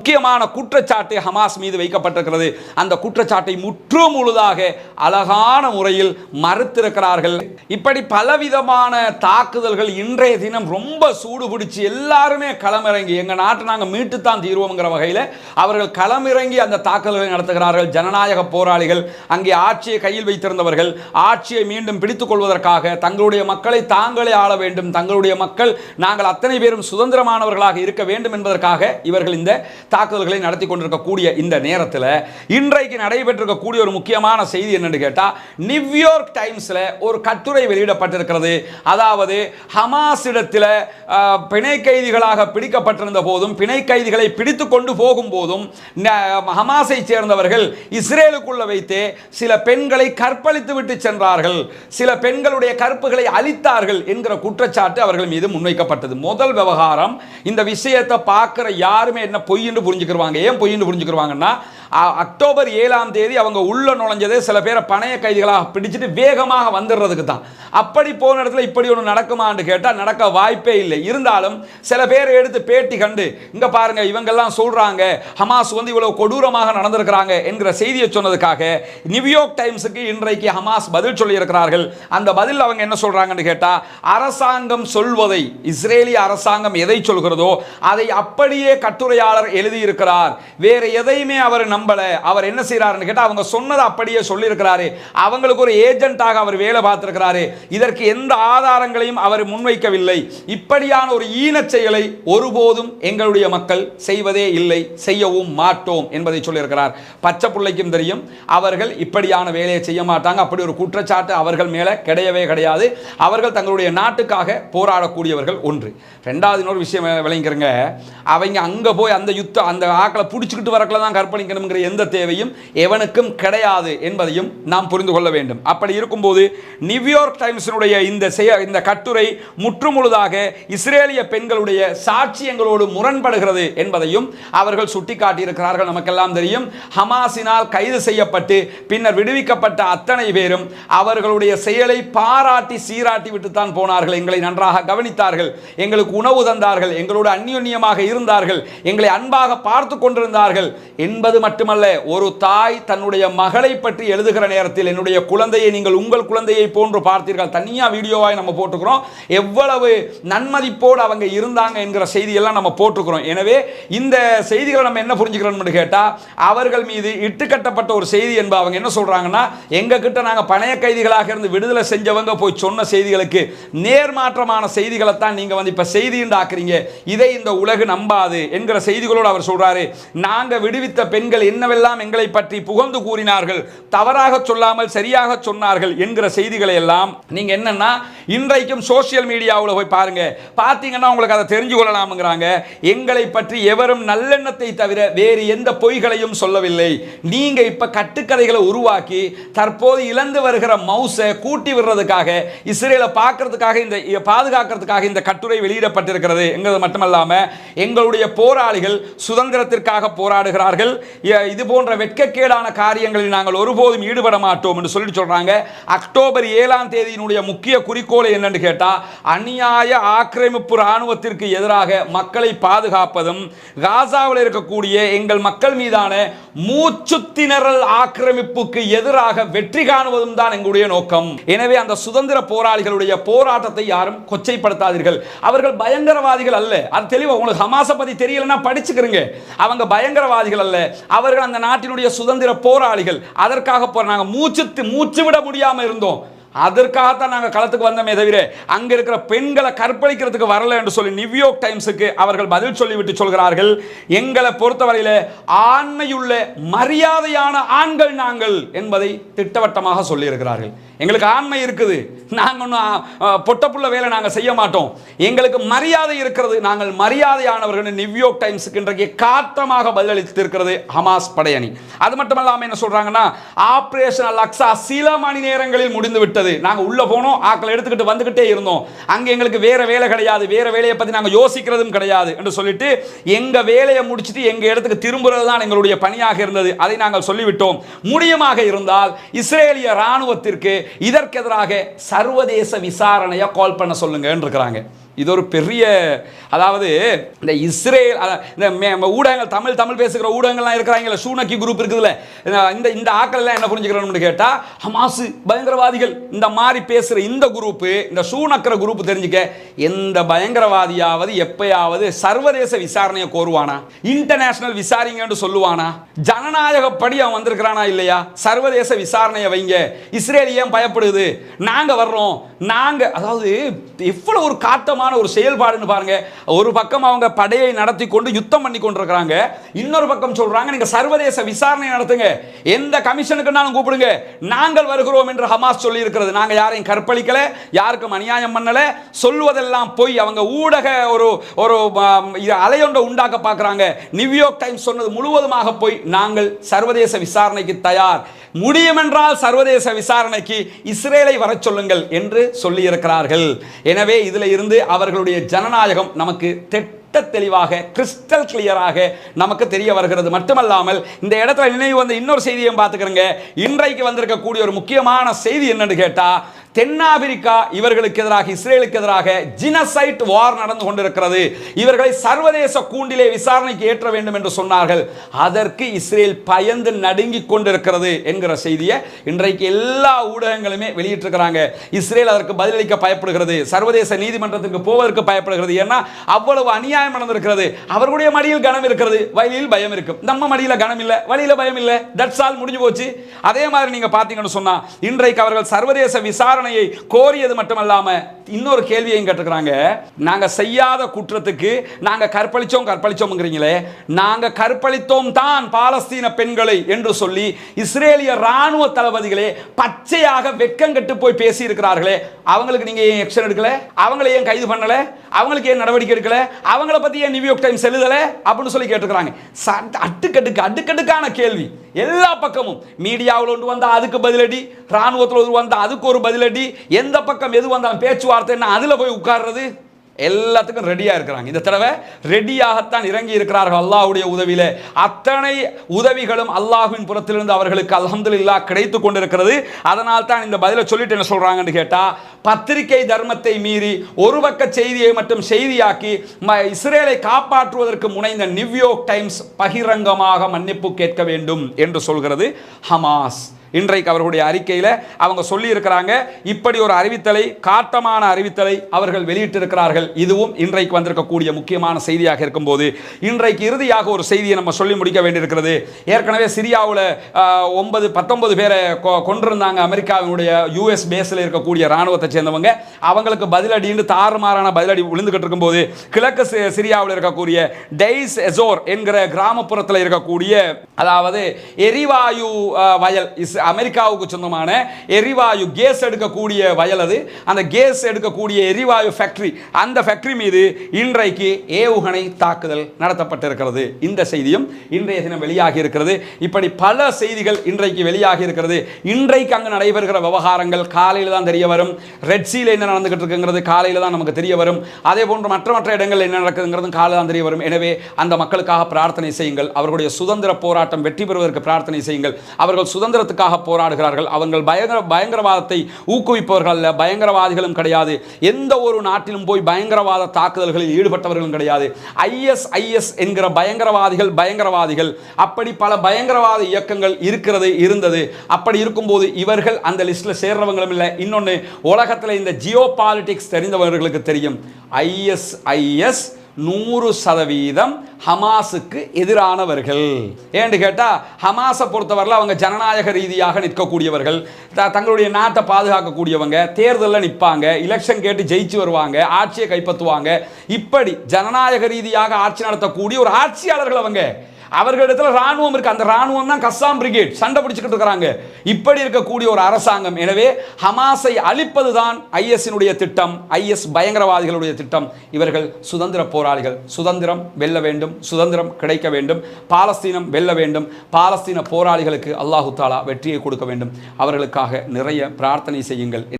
முக்கியமான குற்றச்சாட்டு ஹமாஸ் மீது வைக்கப்பட்டிருக்கிறது. அந்த குற்றச்சாட்டை முற்று முழுதாக அழகான முறையில் மறுத்திருக்கிறார்கள். இப்படி பலவிதமான தாக்குதல்கள் இன்றைய தினம் ரொம்ப சூடு பிடிச்சி எல்லாருமே களமிறங்கி எங்கள் நாட்டை நாங்கள் மீட்டுத்தான் தீர்வோங்கிற வகையில் அவர்கள் களமிறங்கி அந்த தாக்குதல்களை நடத்துகிறார்கள். ஜனநாயக போராளிகள் அங்கே ஆட்சியை கையில் வைத்திருந்தவர்கள் ஆட்சியை மீண்டும் பிடித்துக் கொள்வதற்காக தங்களுடைய மக்களை தாங்களே ஆள வேண்டும். தங்களுடைய மக்கள் நாங்கள் அத்தனை பேரும் சுதந்திரமானவர்களாக இருக்க வேண்டும் என்பதற்காக இவர்கள் இந்த தாக்குதல்களை நடத்தி கொண்டிருக்கக்கூடிய இந்த நேரத்தில் இன்றைக்கு நடைபெற்றிருக்கக்கூடிய ஒரு முக்கியமான செய்தி என்னன்னு கேட்டால் நியூயார்க் டைம்ஸில் ஒரு கட்டுரை வெளியிடப்பட்டிருக்கிறது. அதாவது ஹமாஸ் இடத்தில் பிணை கைதிகளாக பிடிக்கப்பட்டிருந்த போதும் பிணை கைதிகளை பிடித்து கொண்டு போகும் போதும் ஹமாஸை சேர்ந்தவர்கள் இஸ்ரேலுக்குள்ள வைத்தே சில பெண்களை கற்பழித்து விட்டு சென்றார்கள். சில பெண்களுடைய கற்புகளை அழித்தார்கள் என்கிற குற்றச்சாட்டு அவர்கள் மீது முன்வைக்கப்பட்டது. முதல் விவகாரம் இந்த விஷயத்தை பார்க்குற யாருமே என்ன பொய்ன்னு புரிஞ்சுக்கிருவாங்க. ஏன் பொய்ன்னு புரிஞ்சுக்கிருவாங்கன்னா அக்டோபர் ஏழாம் தேதி அவங்க உள்ள நுழைஞ்சதே சில பேரை பணைய கைதிகளாக பிடிச்சிட்டு வேகமாக வந்துடுறதுக்கு தான். அப்படி போன இடத்துல இப்படி ஒன்று நடக்குமான்னு கேட்டால் நடக்க வாய்ப்பே இல்லை. இருந்தாலும் சில பேரை எடுத்து பேட்டி கண்டு இங்கே பாருங்கள் இவங்கெல்லாம் சொல்கிறாங்க ஹமாஸ் வந்து இவ்வளோ கொடூரமாக நடந்திருக்கிறாங்க என்கிற செய்தியை சொன்னதுக்காக நியூயார்க் டைம்ஸுக்கு இன்றைக்கு ஹமாஸ் பதில் சொல்லியிருக்கிறார்கள். அந்த பதில் அவங்க என்ன சொல்கிறாங்கன்னு கேட்டால் அரசாங்கம் சொல்வதை இஸ்ரேலிய அரசாங்கம் எதை சொல்கிறதோ அதை அப்படியே கட்டுரையாளர் எழுதி எழுதியிருக்கிறார். வேறு எதையுமே அவர் நம்பலை. அவர் என்ன செய்யறாருன்னு கேட்டால் அவங்க சொன்னதை அப்படியே சொல்லியிருக்கிறாரு. அவங்களுக்கு ஒரு ஏஜென்ட்டாக அவர் வேலை பார்த்துருக்கிறாரு. இதற்கு எந்த ஆதாரங்களையும் அவர் முன்வைக்கவில்லை. இப்படியான ஒரு ஈனச் செயலை ஒருபோதும் எங்களுடைய மக்கள் செய்வதே இல்லை. செய்யவும் மாட்டோம் என்பதை சொல்லியிருக்கிறார். பச்சை பிள்ளைக்கும் தெரியும் அவர்கள் இப்படியான வேலையை செய்ய மாட்டாங்க. அப்படி ஒரு குற்றச்சாட்டு அவர்கள் மேலே கிடையவே கிடையாது. அவர்கள் தங்களுடைய நாட்டுக்காக போராடக்கூடியவர்கள் ஒன்று. ரெண்டாவது இன்னொரு விஷயம் விளங்கிக்கிறங்க. அவங்க அங்கே போய் அந்த யுத்த யுத்தம் அந்த ஆக்களை பிடிச்சிக்கிட்டு வரக்குள்ள தான் கற்பழிக்கணுங்கிற எந்த தேவையும் எவனுக்கும் கிடையாது என்பதையும் நாம் புரிந்து கொள்ள வேண்டும். அப்படி இருக்கும்போது நியூயார்க் டைம்ஸினுடைய இந்த செய இந்த கட்டுரை முற்றுமுழுதாக இஸ்ரேலிய பெண்களுடைய சாட்சியங்களோடு முரண்படுகிறது என்பதையும் அவர்கள் சுட்டிக்காட்டியிருக்கிறார்கள். நமக்கெல்லாம் தெரியும் ஹமாஸினால் கைது செய்யப்பட்டு பின்னர் விடுவிக்கப்பட்ட அத்தனை பேரும் அவர்களுடைய செயலை பாராட்டி சீராட்டி விட்டுத்தான் போனார்கள். எங்களை நன்றாக கவனித்தார்கள். எங்களுக்கு உணவு தந்தார்கள். எங்களோடு அந்யோன்யமாக இருந்தார்கள். எங்களை அன்பாக பார்த்து கொண்டிருந்தார்கள். என்பது மட்டுமல்ல ஒரு தாய் தன்னுடைய மகளை பற்றி எழுதுகிற நேரத்தில் என்னுடைய குழந்தையை நீங்கள் உங்கள் குழந்தையை போன்று பார்த்தீர்கள். தனியாக வீடியோவாய் நம்ம போட்டுக்கிறோம். எவ்வளவு நன்மதிப்போடு அவங்க இருந்தாங்க என்கிற செய்தியெல்லாம் நம்ம போட்டுக்கிறோம். எனவே இந்த செய்திகளை நம்ம என்ன புரிஞ்சுக்கிறோம்னு கேட்டால் அவர்கள் மீது இட்டுக்கட்டப்பட்ட ஒரு செய்தி என்ப அவங்க என்ன சொல்றாங்கன்னா எங்ககிட்ட நாங்க பணைய கைதிகளாக இருந்து விடுதலை செஞ்சவங்க போய் சொன்ன செய்திகளுக்கு நேர்மாற்றமான செய்திகளை தான் நீங்க வந்து இப்போ செய்தின்னு ஆக்குறீங்க இதை இந்த உலகு நம்பாது என்கிற செய்திகளோடு அவர் சொல்றாரு நாங்க விடுவித்த பெண்கள் என்னவெல்லாம் எங்களை பற்றி புகழ்ந்து கூறினார்கள் தவறாக சொல்லாமல் சரியாக சொன்னார்கள் என்கிற செய்திகளை எல்லாம் நீங்க என்னன்னா இன்றைக்கும் சோசியல் மீடியாவில் போய் பாருங்க. பார்த்தீங்கன்னா உங்களுக்கு அதை தெரிஞ்சு கொள்ளலாம்ங்கிறாங்க எங்களை பற்றி எவரும் நல்லெண்ணத்தை தவிர வேறு எந்த பொய்களையும் சொல்லவில்லை. நீங்க இப்ப கட்டுக்கதைகளை உருவாக்கி தற்போது இழந்து வருகிற மவுஸை கூட்டி விடுறதுக்காக இஸ்ரேலை பார்க்கறதுக்காக இந்த பாதுகாக்கிறதுக்காக இந்த கட்டுரை வெளியிடப்பட்டிருக்கிறது. என்கிறது மட்டுமல்லாம எங்களுடைய போராளிகள் சுதந்திரத்திற்காக போராடுகிறார்கள். இது போன்ற வெட்கக்கேடான காரியங்களில் நாங்கள் ஒருபோதும் ஈடுபட மாட்டோம் என்று சொல்லிட்டு சொல்றாங்க. அக்டோபர் ஏழாம் தேதியினுடைய முக்கிய குறிக்கோள் என்னன்னு கேட்டா அநியாய ஆக்கிரமிப்பு ராணுவத்திற்கு எதிராக மக்களை பாதுகாப்பதும் காசாவில் இருக்கக்கூடிய எங்கள் மக்கள் மீதான மூச்சு திணறல் ஆக்கிரமிப்புக்கு எதிராக வெற்றி காணுவதும் தான் எங்களுடைய நோக்கம். எனவே அந்த சுதந்திர போராளிகளுடைய போராட்டத்தை யாரும் கொச்சைப்படுத்தாதீர்கள். அவர்கள் பயங்கரவாதிகள் அல்ல. அது தெளிவா உங்களுக்கு ஹமாஸை பத்தி தெரியலன்னா படிச்சுக்கிறீங்க. அவங்க பயங்கரவாதிகள் அல்ல. அவர்கள் அந்த நாட்டினுடைய சுதந்திர போராளிகள். அதற்காக போறாங்க மூச்சு மூச்சு விட முடியாமல் இருந்தோம். அதற்காகத்தான் நாங்கள் களத்துக்கு வந்தோமே தவிர அங்க இருக்கிற பெண்களை கற்பழிக்கிறதுக்கு வரல என்று சொல்லி நியூயோர்க் டைம்ஸுக்கு அவர்கள் பதில் சொல்லிவிட்டு சொல்கிறார்கள். எங்களை பொறுத்தவரையில ஆண்மையுள்ள மரியாதையான ஆண்கள் நாங்கள் என்பதை திட்டவட்டமாக சொல்லியிருக்கிறார்கள். எங்களுக்கு ஆண்மை இருக்குது. நாங்கள் ஒன்றும் பொட்டப்புள்ள வேலை நாங்கள் செய்ய மாட்டோம். எங்களுக்கு மரியாதை இருக்கிறது. நாங்கள் மரியாதையானவர்கள் நியூயோர்க் டைம்ஸுக்கு இன்றைக்கு காட்டமாக பதிலளித்திருக்கிறது ஹமாஸ் படையணி. அது மட்டுமல்லாமல் என்ன சொல்றாங்கன்னா ஆபரேஷன் அலக்ஸா சில மணி நேரங்களில் முடிந்து விட்டது நாங்கள் உள்ளே போனோம் ஆக்களை எடுத்துக்கிட்டு வந்துக்கிட்டே இருந்தோம். அங்கே எங்களுக்கு வேறு வேலை கிடையாது. வேறு வேலையை பற்றி நாங்கள் யோசிக்கிறதும் கிடையாது என்று சொல்லிட்டு எங்கள் வேலையை முடிச்சுட்டு எங்கள் இடத்துக்கு திரும்புறது தான் எங்களுடைய பணியாக இருந்தது. அதை நாங்கள் சொல்லிவிட்டோம். முடியுமாக இருந்தால் இஸ்ரேலிய ராணுவத்திற்கு இதற்கெதிராக சர்வதேச விசாரணையை கால் பண்ண சொல்லுங்க இருக்கிறாங்க இது ஒரு பெரிய அதாவது இந்த இஸ்ரேல் இந்த ஊடகங்கள் தமிழ் தமிழ் பேசுகிற ஊடகங்கள்லாம் இருக்கிறாங்கல்ல ஷூனக்கி குரூப் இருக்குதுல்ல. இந்த- இந்த ஆக்கள்லாம் ஆக்கள் எல்லாம் என்ன புரிஞ்சுக்கிறோம்னு கேட்டால் ஹமாசு பயங்கரவாதிகள் இந்த மாதிரி பேசுகிற இந்த குரூப்பு இந்த ஷூனக்கிற குரூப் தெரிஞ்சுக்க எந்த பயங்கரவாதியாவது எப்பயாவது சர்வதேச விசாரணையை கோருவானா? இன்டர்நேஷனல் விசாரிங்கன்னு சொல்லுவானா? ஜனநாயகப்படி அவன் வந்திருக்கிறானா இல்லையா? சர்வதேச விசாரணையை வைங்க. இஸ்ரேல் ஏன் பயப்படுது? நாங்க வர்றோம். நாங்கள் அதாவது எவ்வளோ ஒரு காட்டமான ஒரு செயல்பாடுன்னு பாருங்க. ஒரு பக்கம் அவங்க படையை நடத்தி கொண்டு யுத்தம் பண்ணி கொண்டிருக்கிறாங்க. இன்னொரு பக்கம் சொல்றாங்க நீங்க சர்வதேச விசாரணை நடத்துங்க. எந்த கமிஷனுக்குனாலும் கூப்பிடுங்க. நாங்கள் வருகிறோம் என்று ஹமாஸ் சொல்லி இருக்கிறது நாங்க யாரையும் கற்பழிக்கல யாருக்கும் அநியாயம் பண்ணல. சொல்வதெல்லாம் போய். அவங்க ஊடக ஒரு ஒரு இது அலையொன்றை உண்டாக்க பார்க்கறாங்க. நியூயார்க் டைம்ஸ் சொன்னது முழுவதுமாக போய். நாங்கள் சர்வதேச விசாரணைக்கு தயார். முடியுமென்றால் சர்வதேச விசாரணைக்கு இஸ்ரேலை வரச் சொல்லுங்கள் என்று சொல்லியிருக்கிறார்கள். எனவே இதில் இருந்து அவர்களுடைய ஜனநாயகம் நமக்கு திட்ட தெளிவாக கிறிஸ்டல் கிளியராக நமக்கு தெரிய வருகிறது. மட்டுமல்லாமல் இந்த இடத்துல நினைவு வந்த இன்னொரு செய்தியும் பார்த்துக்கிறங்க. இன்றைக்கு வந்திருக்கக்கூடிய ஒரு முக்கியமான செய்தி என்னன்னு கேட்டால் தென்னாப்பிரிக்கா இவர்களுக்கு எதிராக இஸ்ரேலுக்கு எதிராக ஜினசைட் வார் நடந்து கொண்டிருக்கிறது. இவர்களை சர்வதேச கூண்டிலே விசாரணைக்கு ஏற்ற வேண்டும் என்று சொன்னார்கள். அதற்கு இஸ்ரேல் பயந்து நடுங்கிக் கொண்டிருக்கிறது என்கிற செய்தியை இன்றைக்கு எல்லா ஊடகங்களுமே வெளியிட்டிருக்கிறாங்க. இஸ்ரேல் அதற்கு பதிலளிக்க பயப்படுகிறது. சர்வதேச நீதிமன்றத்துக்கு போவதற்கு பயப்படுகிறது. ஏன்னா அவ்வளவு அநியாயம் நடந்திருக்கிறது. அவர்களுடைய மடியில் கனம் இருக்கிறது. வழியில் பயம் இருக்கும். நம்ம மடியில் கனம் இல்லை. வழியில் பயம் இல்லை. தட்ஸ் ஆல் முடிஞ்சு போச்சு. அதே மாதிரி நீங்கள் பார்த்தீங்கன்னு சொன்னால் இன்றைக்கு அவர்கள் சர்வதேச விசாரணையை கோரியது மட்டுமல்லாம இன்னொரு கேள்வியையும் கேட்டுக்கிறாங்க நாங்க செய்யாத குற்றத்துக்கு நாங்க கற்பழிச்சோம் கற்பழிச்சோம்ங்கிறீங்களே. நாங்க கற்பழித்தோம் தான் பாலஸ்தீன பெண்களை என்று சொல்லி இஸ்ரேலிய ராணுவ தளபதிகளே பச்சையாக வெட்கங்கெட்டு போய் பேசி இருக்கிறார்களே அவங்களுக்கு நீங்க ஏன் எக்ஷன் எடுக்கல? அவங்களை ஏன் கைது பண்ணல? அவங்களுக்கு ஏன் நடவடிக்கை எடுக்கல? அவங்கள பத்தி ஏன் நியூயார்க் டைம்ஸ் எழுதல? அப்படின்னு சொல்லி கேட்டுக்கிறாங்க அட்டுக்கட்டுக்கு அடுக்கடுக்கு அடுக்கடுக்கான கேள்வி. எல்லா பக்கமும். மீடியாவில் ஒன்று வந்தால் அதுக்கு பதிலடி ராணுவத்தில் ஒன்று வந்தால் அதுக்கு ஒரு பதிலடி. எந்த பக்கம் எது வந்தாலும் பேச்சுவார்த்தை என்ன? அதுல போய் உட்கார்றது? எல்லாத்துக்கும் ரெடியா இருக்கிறாங்க. இந்த தடவை ரெடியாகத்தான் இறங்கி இருக்கிறார்கள் அல்லாஹுடைய உதவியில. அத்தனை உதவிகளும் அல்லாஹுவின் புறத்திலிருந்து அவர்களுக்கு அல்ஹம்துலில்லாஹ் கிடைத்து கொண்டிருக்கிறது. அதனால் தான் இந்த பதிலை சொல்லிட்டு என்ன சொல்றாங்கன்னு கேட்டா பத்திரிகை தர்மத்தை மீறி ஒரு பக்க செய்தியை மட்டும் செய்தியாக்கி ம- இஸ்ரேலை காப்பாற்றுவதற்கு முனைந்த நியூயோர்க் டைம்ஸ் பகிரங்கமாக மன்னிப்பு கேட்க வேண்டும் என்று சொல்கிறது ஹமாஸ். இன்றைக்கு அவர்களுடைய அறிக்கையில் அவங்க சொல்லியிருக்கிறாங்க. இப்படி ஒரு அறிவித்தலை காட்டமான அறிவித்தலை அவர்கள் வெளியிட்டிருக்கிறார்கள். இதுவும் இன்றைக்கு வந்திருக்கக்கூடிய முக்கியமான செய்தியாக இருக்கும்போது இன்றைக்கு இறுதியாக ஒரு செய்தியை நம்ம சொல்லி முடிக்க வேண்டியிருக்கிறது. ஏற்கனவே சிரியாவில் ஒன்பது பத்தொன்பது பேரை கொ- கொண்டிருந்தாங்க அமெரிக்காவினுடைய யூஎஸ் பேஸில் இருக்கக்கூடிய ராணுவத்தை சேர்ந்தவங்க. அவங்களுக்கு பதிலடின்னு தாறுமாறான பதிலடி விழுந்துகிட்டு இருக்கும்போது கிழக்கு சிரியாவில் இருக்கக்கூடிய டெய்ஸ் எசோர் என்கிற கிராமப்புறத்தில் இருக்கக்கூடிய அதாவது எரிவாயு வயல் இஸ் அமெரிக்காவுக்கு சொந்தமான எரிவாயு கேஸ் எடுக்கக்கூடிய வயல் அது. அந்த கேஸ் எடுக்கக்கூடிய எரிவாயு ஃபேக்டரி அந்த ஃபேக்டரி மீது இன்றைக்கு ஏவுகணை தாக்குதல் நடத்தப்பட்டிருக்கிறது. இந்த செய்தியும் இன்றைய தினம் வெளியாகி இருக்கிறது. இப்படி பல செய்திகள் இன்றைக்கு வெளியாகி இருக்கிறது. இன்றைக்கு அங்கு நடைபெறுகிற விவகாரங்கள் காலையில் தான் தெரிய வரும். ரெட் சீல என்ன நடந்துகிட்டு இருக்குங்கிறது காலையில் தான் நமக்கு தெரிய வரும். அதே போன்று மற்ற மற்ற இடங்கள் என்ன நடக்குதுங்கிறதும் காலையில் தான் தெரிய வரும். எனவே அந்த மக்களுக்காக பிரார்த்தனை செய்யுங்கள். அவர்களுடைய சுதந்திர போராட்டம் வெற்றி பெறுவதற்கு பிரார்த்தனை செய்யுங்கள். அவர்கள் சுதந்திரத்துக்காக போராடுகிறார்கள். அவர்கள் பயங்கர பயங்கரவாதத்தை ஊக்குவிப்பவர்கள் அல்ல. பயங்கரவாதிகளும் கிடையாது. எந்த ஒரு நாட்டிலும் போய் பயங்கரவாத தாக்குதல்களில் ஈடுபட்டவர்களும் கிடையாது. ஐஎஸ்ஐஎஸ் என்கிற பயங்கரவாதிகள் பயங்கரவாதிகள். அப்படி பல பயங்கரவாத இயக்கங்கள் இருக்கிறது இருந்தது. அப்படி இருக்கும்போது இவர்கள் அந்த லிஸ்ட்டில் சேர்றவங்களும் இல்லை. இன்னொன்று உலகத்தில் இந்த ஜியோ பாலிட்டிக்ஸ் தெரிந்தவர்களுக்கு தெரியும். ஐஎஸ்ஐஎஸ் நூறு சதவீதம் ஹமாஸுக்கு எதிரானவர்கள். ஏன்னு கேட்டால் ஹமாஸை பொறுத்தவரையில் அவங்க ஜனநாயக ரீதியாக நிற்கக்கூடியவர்கள் த- தங்களுடைய நாட்டை பாதுகாக்கக்கூடியவங்க தேர்தலில் நிற்பாங்க எலெக்ஷன் கேட்டு ஜெயிச்சு வருவாங்க ஆட்சியை கைப்பற்றுவாங்க. இப்படி ஜனநாயக ரீதியாக ஆட்சி நடத்தக்கூடிய ஒரு ஆட்சியாளர்கள் அவங்க. அவர்களிடத்தில் ராணுவம் இருக்கு. அந்த ராணுவம் தான் கஸ்ஸாம் பிரிகேட். சண்டை பிடிச்சிக்கிட்டு இருக்கிறாங்க. இப்படி இருக்கக்கூடிய ஒரு அரசாங்கம். எனவே ஹமாஸை அழிப்பது தான் ஐஎஸ்னுடைய திட்டம். ஐஎஸ் பயங்கரவாதிகளுடைய திட்டம். இவர்கள் சுதந்திர போராளிகள். சுதந்திரம் வெல்ல வேண்டும். சுதந்திரம் கிடைக்க வேண்டும். பாலஸ்தீனம் வெல்ல வேண்டும். பாலஸ்தீன போராளிகளுக்கு அல்லாஹு தாலா வெற்றியை கொடுக்க வேண்டும். அவர்களுக்காக நிறைய பிரார்த்தனை செய்யுங்கள்.